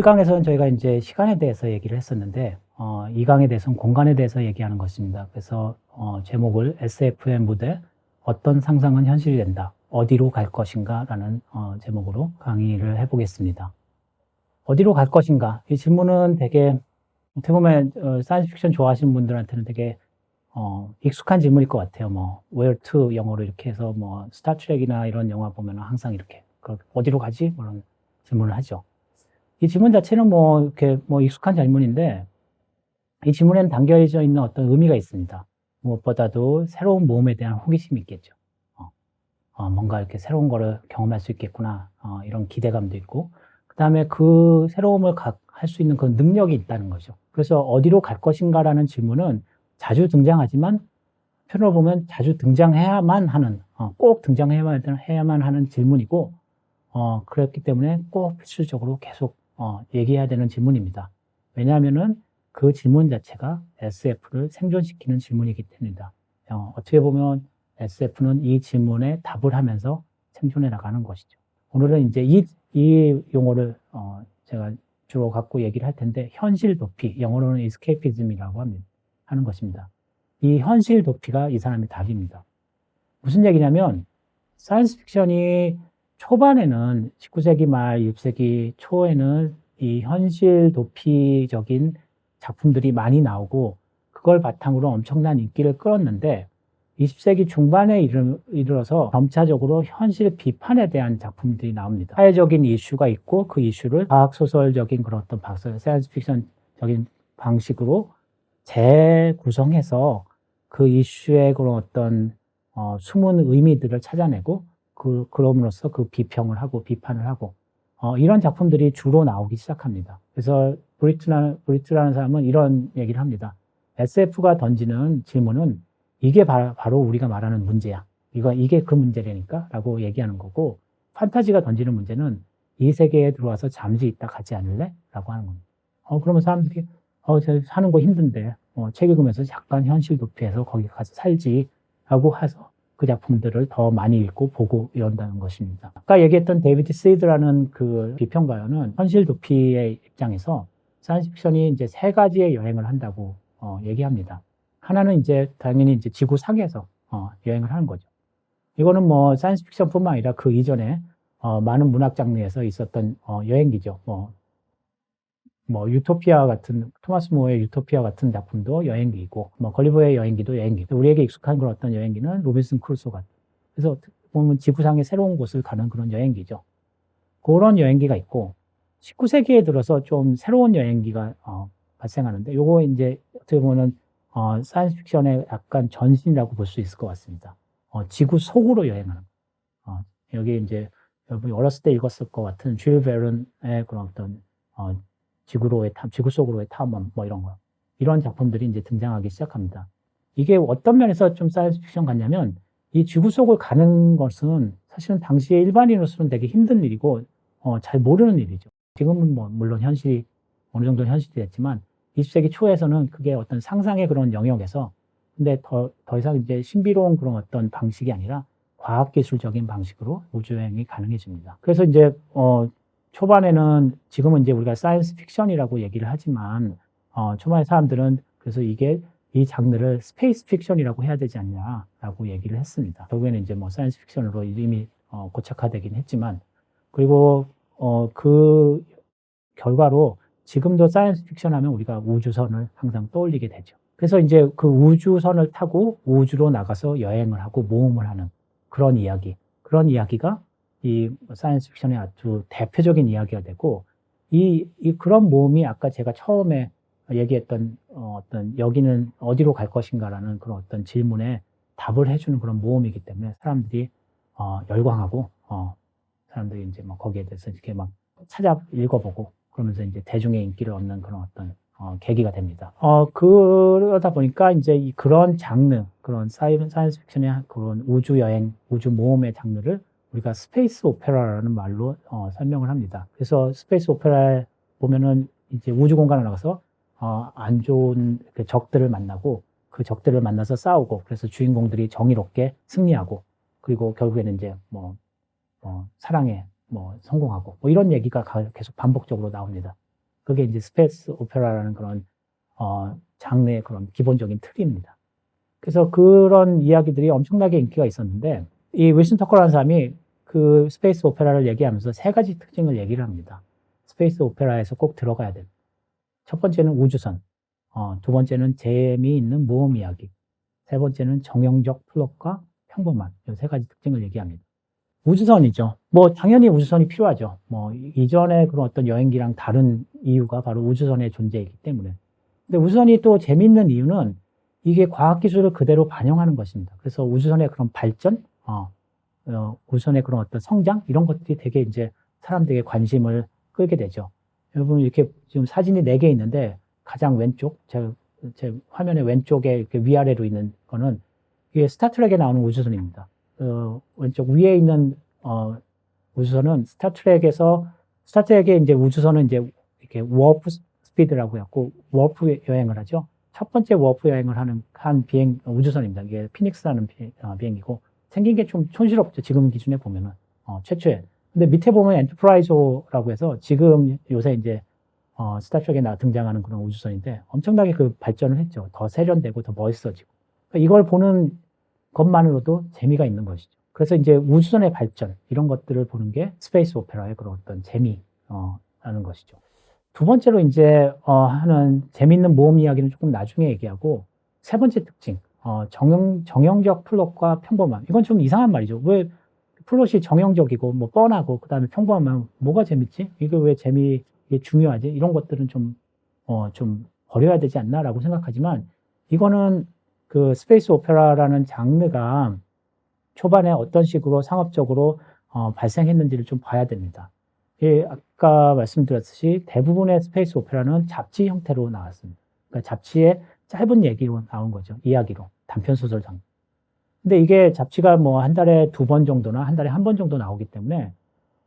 1강에서는 저희가 이제 시간에 대해서 얘기를 했었는데, 어, 2강에 대해서는 공간에 대해서 얘기하는 것입니다. 그래서, 어, 제목을 SF의 무대, 어떤 상상은 현실이 된다. 어디로 갈 것인가? 라는, 어, 제목으로 강의를 해보겠습니다. 어디로 갈 것인가? 이 질문은 되게, 어떻게 보면, 어, 사이언스 픽션 좋아하시는 분들한테는 되게, 어, 익숙한 질문일 것 같아요. 뭐, where to 영어로 이렇게 해서 뭐, 스타트랙이나 이런 영화 보면 항상 이렇게, 그 어디로 가지? 뭐 이런 질문을 하죠. 이 질문 자체는 뭐, 이렇게 뭐 익숙한 질문인데, 이 질문에는 담겨져 있는 어떤 의미가 있습니다. 무엇보다도 새로운 모험에 대한 호기심이 있겠죠. 어, 어, 뭔가 이렇게 새로운 거를 경험할 수 있겠구나. 어, 이런 기대감도 있고, 그 다음에 그 새로움을 할 수 있는 그 능력이 있다는 거죠. 그래서 어디로 갈 것인가라는 질문은 자주 등장하지만, 표현을 보면 자주 등장해야만 하는, 어, 꼭 등장해야만 해야만 하는 질문이고, 어, 그렇기 때문에 꼭 필수적으로 계속 어, 얘기해야 되는 질문입니다. 왜냐하면은 그 질문 자체가 SF를 생존시키는 질문이기 때문입니다. 어, 어떻게 보면 SF는 이 질문에 답을 하면서 생존해 나가는 것이죠. 오늘은 이제 이, 이 용어를 어, 제가 주로 갖고 얘기를 할 텐데 현실 도피, 영어로는 escapism이라고 합니다. 하는 것입니다. 이 현실 도피가 이 사람의 답입니다. 무슨 얘기냐면 사이언스 픽션이 초반에는 19세기 말 20세기 초에는 이 현실 도피적인 작품들이 많이 나오고 그걸 바탕으로 엄청난 인기를 끌었는데 20세기 중반에 이르러서 점차적으로 현실 비판에 대한 작품들이 나옵니다. 사회적인 이슈가 있고 그 이슈를 과학소설적인 그런 어떤 박사, 사이언스 픽션적인 방식으로 재구성해서 그 이슈의 그런 어떤 어, 숨은 의미들을 찾아내고 그, 그럼으로써 그 비평을 하고 비판을 하고 어, 이런 작품들이 주로 나오기 시작합니다. 그래서 브리트라는, 브리트라는 사람은 이런 얘기를 합니다. SF가 던지는 질문은 이게 바, 로 우리가 말하는 문제야. 이거, 이게 그 문제라니까? 라고 얘기하는 거고, 판타지가 던지는 문제는 이 세계에 들어와서 잠시 있다 가지 않을래? 라고 하는 겁니다. 어, 그러면 사람들이, 어, 저 사는 거 힘든데, 어, 책 읽으면서 약간 현실 도피해서 거기 가서 살지. 라고 해서 그 작품들을 더 많이 읽고 보고 이런다는 것입니다. 아까 얘기했던 데이비드 스이드라는 그 비평가요는 현실 도피의 입장에서 사이언스 픽션이 이제 세 가지의 여행을 한다고 어, 얘기합니다. 하나는 이제 당연히 이제 지구 상에서 어, 여행을 하는 거죠. 이거는 뭐 사이언스 픽션뿐만 아니라 그 이전에 어, 많은 문학 장르에서 있었던 어, 여행기죠. 뭐 뭐 유토피아 같은 토마스 모의 유토피아 같은 작품도 여행기이고 뭐 걸리버의 여행기도 여행기. 우리에게 익숙한 그런 어떤 여행기는 로빈슨 크루소 같은. 그래서 보면 지구상의 새로운 곳을 가는 그런 여행기죠. 그런 여행기가 있고 19세기에 들어서 좀 새로운 여행기가 어, 발생하는데 요거 이제 어떻게 보면 어, 사이언스 픽션의 약간 전신이라고 볼 수 있을 것 같습니다. 어, 지구 속으로 여행하는. 어, 여기 이제 여러분이 어렸을 때 읽었을 것 같은 줄 베른의 그런 어떤 어, 지구로의 탐, 지구 속으로의 탐험, 뭐 이런 거. 이런 작품들이 이제 등장하기 시작합니다. 이게 어떤 면에서 좀 사이언스 픽션 같냐면, 이 지구 속을 가는 것은 사실은 당시에 일반인으로서는 되게 힘든 일이고, 어, 잘 모르는 일이죠. 지금은 뭐, 물론 현실이, 어느 정도 현실이 됐지만, 20세기 초에서는 그게 어떤 상상의 그런 영역에서, 근데 더, 더 이상 이제 신비로운 그런 어떤 방식이 아니라, 과학기술적인 방식으로 우주여행이 가능해집니다. 그래서 이제, 어, 초반에는 지금은 이제 우리가 사이언스 픽션이라고 얘기를 하지만 어, 초반에 사람들은 그래서 이게 이 장르를 스페이스 픽션이라고 해야 되지 않냐라고 얘기를 했습니다. 결국에는 이제 뭐 사이언스 픽션으로 이미 어, 고착화되긴 했지만 그리고 어, 그 결과로 지금도 사이언스 픽션 하면 우리가 우주선을 항상 떠올리게 되죠. 그래서 이제 그 우주선을 타고 우주로 나가서 여행을 하고 모험을 하는 그런 이야기, 그런 이야기가 이 사이언스 픽션의 아주 대표적인 이야기가 되고 이, 이 그런 모험이 아까 제가 처음에 얘기했던 어, 어떤 여기는 어디로 갈 것인가라는 그런 어떤 질문에 답을 해주는 그런 모험이기 때문에 사람들이 어, 열광하고 어, 사람들이 이제 막 거기에 대해서 이렇게 막 찾아 읽어보고 그러면서 이제 대중의 인기를 얻는 그런 어떤 어, 계기가 됩니다. 어, 그러다 보니까 이제 이 그런 장르, 그런 사이언스 픽션의 그런 우주 여행, 우주 모험의 장르를 우리가 스페이스 오페라라는 말로 어, 설명을 합니다. 그래서 스페이스 오페라에 보면은 이제 우주 공간을 나가서 어, 안 좋은 그 적들을 만나고 그 적들을 만나서 싸우고 그래서 주인공들이 정의롭게 승리하고 그리고 결국에는 이제 뭐, 뭐 사랑에 뭐 성공하고 뭐 이런 얘기가 계속 반복적으로 나옵니다. 그게 이제 스페이스 오페라라는 그런 어, 장르의 그런 기본적인 틀입니다. 그래서 그런 이야기들이 엄청나게 인기가 있었는데 이 윌슨 터커라는 사람이 그 스페이스 오페라를 얘기하면서 세 가지 특징을 얘기를 합니다. 스페이스 오페라에서 꼭 들어가야 될. 첫 번째는 우주선, 어, 두 번째는 재미있는 모험 이야기, 세 번째는 정형적 플롯과 평범한 이 세 가지 특징을 얘기합니다. 우주선이죠. 뭐 당연히 우주선이 필요하죠. 뭐 이전에 그런 어떤 여행기랑 다른 이유가 바로 우주선의 존재이기 때문에. 근데 우주선이 또 재미있는 이유는 이게 과학 기술을 그대로 반영하는 것입니다. 그래서 우주선의 그런 발전, 어, 어, 우주선의 그런 어떤 성장, 이런 것들이 되게 이제 사람들에게 관심을 끌게 되죠. 여러분, 이렇게 지금 사진이 네 개 있는데, 가장 왼쪽, 제, 제 화면의 왼쪽에 이렇게 위아래로 있는 거는, 이게 스타트랙에 나오는 우주선입니다. 어, 왼쪽 위에 있는, 어, 우주선은 스타트랙에서, 스타트랙에 이제 우주선은 이제 이렇게 워프 스피드라고 해갖고, 워프 여행을 하죠. 첫 번째 워프 여행을 하는 한 비행 우주선입니다. 이게 피닉스라는 비, 어, 행이고 생긴 게 좀 촌스럽죠. 지금 기준에 보면은 어, 최초에. 근데 밑에 보면 엔터프라이즈라고 해서 지금 요새 이제 어, 스타트랙에 나 등장하는 그런 우주선인데 엄청나게 그 발전을 했죠. 더 세련되고 더 멋있어지고. 그러니까 이걸 보는 것만으로도 재미가 있는 것이죠. 그래서 이제 우주선의 발전 이런 것들을 보는 게 스페이스 오페라의 그런 어떤 재미라는 어, 것이죠. 두 번째로 이제 어, 하는 재밌는 모험 이야기는 조금 나중에 얘기하고 세 번째 특징 어, 정형 정형적 플롯과 평범함 이건 좀 이상한 말이죠. 왜 플롯이 정형적이고 뭐 뻔하고 그다음에 평범하면 뭐가 재밌지? 이게 왜 재미 이게 중요하지? 이런 것들은 좀 어, 좀 버려야 되지 않나라고 생각하지만 이거는 그 스페이스 오페라라는 장르가 초반에 어떤 식으로 상업적으로 어, 발생했는지를 좀 봐야 됩니다. 예, 아까 말씀드렸듯이 대부분의 스페이스 오페라는 잡지 형태로 나왔습니다. 그러니까 잡지에 짧은 얘기로 나온 거죠. 이야기로. 단편 소설장. 근데 이게 잡지가 뭐 한 달에 두 번 정도나 한 달에 한 번 정도 나오기 때문에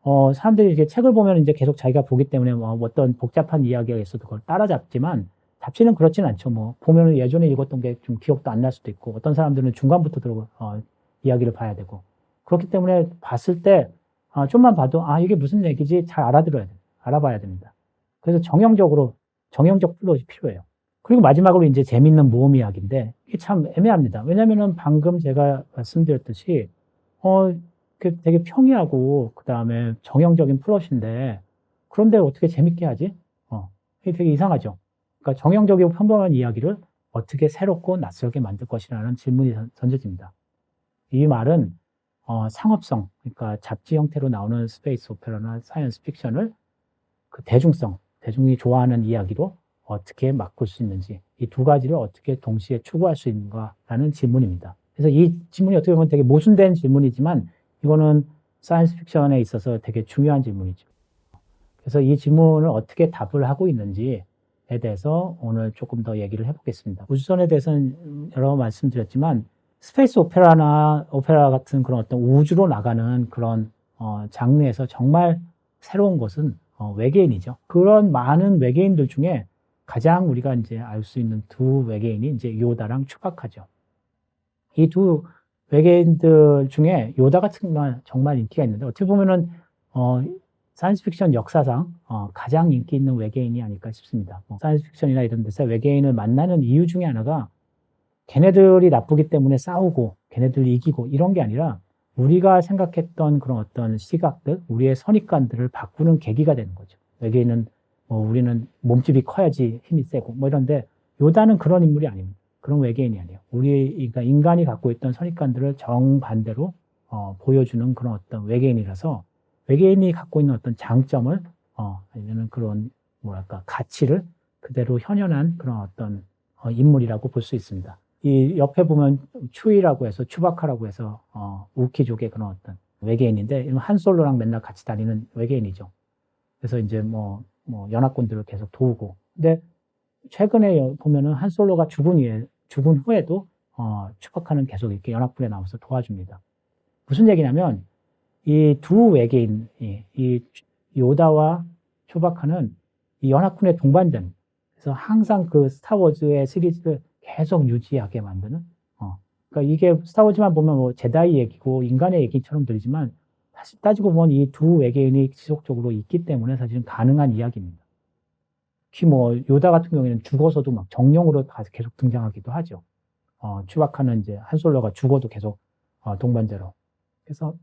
어, 사람들이 이렇게 책을 보면 이제 계속 자기가 보기 때문에 뭐 어떤 복잡한 이야기가 있어도 그걸 따라잡지만 잡지는 그렇진 않죠. 뭐 보면은 예전에 읽었던 게 좀 기억도 안 날 수도 있고 어떤 사람들은 중간부터 들어 어, 이야기를 봐야 되고 그렇기 때문에 봤을 때 아, 좀만 봐도 아 이게 무슨 얘기지 잘 알아들어야 돼 알아봐야 됩니다. 그래서 정형적으로 정형적 플롯이 필요해요. 그리고 마지막으로 이제 재밌는 모험 이야기인데 이게 참 애매합니다. 왜냐면은 방금 제가 말씀드렸듯이 어 되게 평이하고 그 다음에 정형적인 플롯인데 그런데 어떻게 재밌게 하지? 어 이게 되게 이상하죠. 그러니까 정형적이고 평범한 이야기를 어떻게 새롭고 낯설게 만들 것이라는 질문이 던져집니다. 이 말은 어, 상업성, 그러니까 잡지 형태로 나오는 스페이스 오페라나 사이언스 픽션을 그 대중성, 대중이 좋아하는 이야기로 어떻게 바꿀 수 있는지 이 두 가지를 어떻게 동시에 추구할 수 있는가라는 질문입니다. 그래서 이 질문이 어떻게 보면 되게 모순된 질문이지만 이거는 사이언스 픽션에 있어서 되게 중요한 질문이죠. 그래서 이 질문을 어떻게 답을 하고 있는지에 대해서 오늘 조금 더 얘기를 해보겠습니다. 우주선에 대해서는 여러 번 말씀드렸지만 스페이스 오페라나 오페라 같은 그런 어떤 우주로 나가는 그런 어, 장르에서 정말 새로운 것은 어, 외계인이죠. 그런 많은 외계인들 중에 가장 우리가 이제 알 수 있는 두 외계인이 이제 요다랑 추바카죠. 이 두 외계인들 중에 요다 같은 건 정말 인기가 있는데 어떻게 보면은 어, 사이언스 픽션 역사상 어, 가장 인기 있는 외계인이 아닐까 싶습니다. 뭐, 사이언스 픽션이나 이런 데서 외계인을 만나는 이유 중에 하나가 걔네들이 나쁘기 때문에 싸우고 걔네들이 이기고 이런 게 아니라 우리가 생각했던 그런 어떤 시각들, 우리의 선입관들을 바꾸는 계기가 되는 거죠. 외계인은 뭐 우리는 몸집이 커야지 힘이 세고 뭐 이런데 요다는 그런 인물이 아닙니다. 그런 외계인이 아니에요. 우리 그러니까 인간이 갖고 있던 선입관들을 정반대로 어, 보여주는 그런 어떤 외계인이라서 외계인이 갖고 있는 어떤 장점을 어, 아니면 그런 뭐랄까 가치를 그대로 현현한 그런 어떤 어, 인물이라고 볼 수 있습니다. 이 옆에 보면 추이라고 해서 추바카라고 해서 어, 우키족의 그런 어떤 외계인인데 한 솔로랑 맨날 같이 다니는 외계인이죠. 그래서 이제 뭐, 뭐 연합군들을 계속 도우고. 근데 최근에 보면은 한솔로가 죽은 후에 죽은 후에도 어, 추바카는 계속 이렇게 연합군에 나와서 도와줍니다. 무슨 얘기냐면 이 두 외계인, 이, 이 요다와 추바카는 이 연합군에 동반된 그래서 항상 그 스타워즈의 시리즈를 계속 유지하게 만드는. 어. 그러니까 이게 스타워즈만 보면 뭐 제다이 얘기고 인간의 얘기처럼 들리지만 사실 따지고 보면 이 두 외계인이 지속적으로 있기 때문에 사실은 가능한 이야기입니다. 특히 뭐 요다 같은 경우에는 죽어서도 막 정령으로 가- 계속 등장하기도 하죠. 어, 추박하는 이제 한솔로가 죽어도 계속 어, 동반자로. 그래서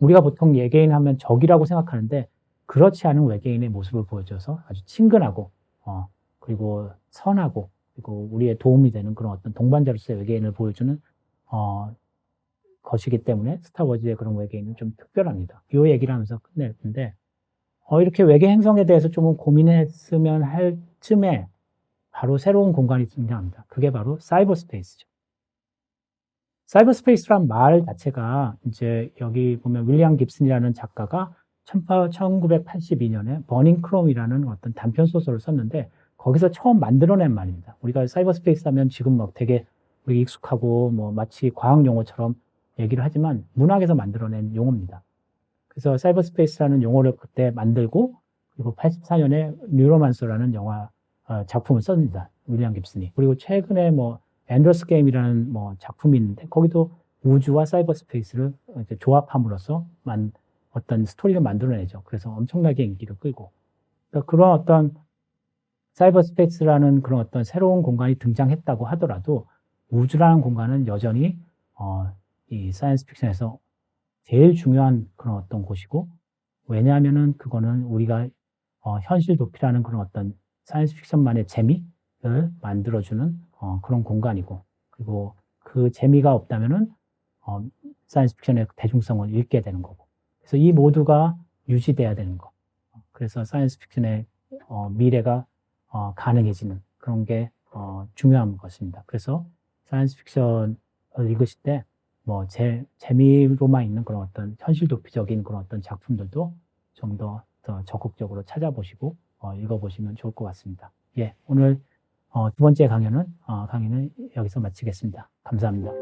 우리가 보통 외계인 하면 적이라고 생각하는데 그렇지 않은 외계인의 모습을 보여줘서 아주 친근하고 어, 그리고 선하고 그리고 우리의 도움이 되는 그런 어떤 동반자로서의 외계인을 보여주는 어, 것이기 때문에 스타워즈의 그런 외계인은 좀 특별합니다. 이 얘기를 하면서 끝낼 텐데 어, 이렇게 외계 행성에 대해서 좀 고민했으면 할 쯤에 바로 새로운 공간이 등장합니다. 그게 바로 사이버 스페이스죠. 사이버 스페이스란 말 자체가 이제 여기 보면 윌리엄 깁슨이라는 작가가 1982년에 버닝 크롬이라는 어떤 단편 소설을 썼는데 거기서 처음 만들어낸 말입니다. 우리가 사이버 스페이스 하면 지금 막 되게 익숙하고 뭐 마치 과학 용어처럼 얘기를 하지만 문학에서 만들어낸 용어입니다. 그래서 사이버 스페이스라는 용어를 그때 만들고 그리고 84년에 뉴로만서라는 영화 어, 작품을 썼습니다. 윌리엄 깁슨이. 그리고 최근에 뭐 엔더스 게임이라는 뭐 작품이 있는데 거기도 우주와 사이버 스페이스를 이제 조합함으로써 만 어떤 스토리를 만들어내죠. 그래서 엄청나게 인기를 끌고 그러니까 그런 어떤 사이버 스페이스라는 그런 어떤 새로운 공간이 등장했다고 하더라도 우주라는 공간은 여전히 어, 이 사이언스 픽션에서 제일 중요한 그런 어떤 곳이고 왜냐하면은 그거는 우리가 어, 현실 도피라는 그런 어떤 사이언스 픽션만의 재미를 만들어주는 어, 그런 공간이고 그리고 그 재미가 없다면은 어, 사이언스 픽션의 대중성을 잃게 되는 거고 그래서 이 모두가 유지돼야 되는 거 그래서 사이언스 픽션의 어, 미래가 어, 가능해지는 그런 게 어, 중요한 것입니다. 그래서 사이언스 픽션을 읽으실 때 뭐 제, 재미로만 있는 그런 어떤 현실 도피적인 그런 어떤 작품들도 좀 더 더 적극적으로 찾아보시고 어, 읽어보시면 좋을 것 같습니다. 예, 오늘 어, 두 번째 강연은 어, 강의는 여기서 마치겠습니다. 감사합니다.